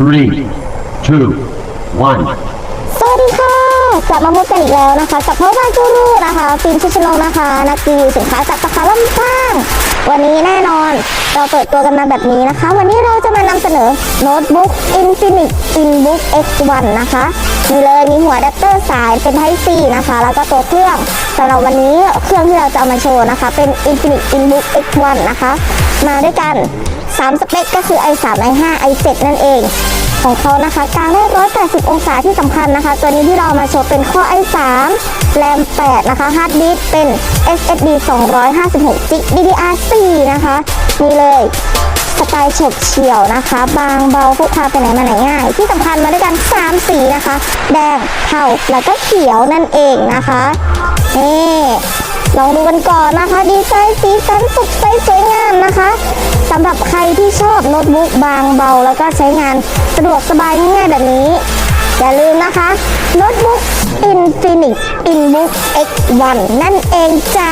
Three, two, one. สวัสดีค่ะ กลับมาพบกันอีกแล้วนะคะ กับพ่อบ้านกูรูนะคะฟิล์มชิชโนนะคะนักรีวิวสินค้าจากสาขาลำปาง วันนี้แน่นอน เราเปิดตัวกันมาแบบนี้นะคะ วันนี้เราจะมานำเสนอโน้ตบุ๊ก Infinix InBook X1 นะคะมีเลยมีหัวอะแดปเตอร์สายเป็น Type C นะคะ แล้วก็ตัวเครื่องสำหรับวันนี้เครื่องที่เราจะเอามาโชว์นะคะ เป็น Infinix InBook X1 นะคะ มาด้วยกัน 3 สเปคก็คือ i3 i5 i7 นั่นเอง ของเขานะคะกลางได้ 180 องศาที่สำคัญนะคะ ตัวนี้ที่เรามาโชว์เป็นข้อ i3 แรม 8 นะคะฮาร์ดดิสเป็น SSD 256 g b DDR4 นะคะ นี่เลยสไตล์เฉบเฉี่ยวนะคะ บางเบาพกพาไปไหนมาไหนง่าย ที่สำคัญมาด้วยกัน 3 สีนะคะ แดงเทาแล้วก็เขียวนั่นเองนะคะนี่ลองดูกันก่อนนะคะ ดีไซน์สีสันสดใสสวยงามนะคะำหรับใครที่ชอบโน้ตบุ๊กบางเบา แล้วก็ใช้งานสะดวกสบายง่ายๆแบบนี้ อย่าลืมนะคะโน้ตบุ๊ก Infinix InBook X1 นั่นเองจ้า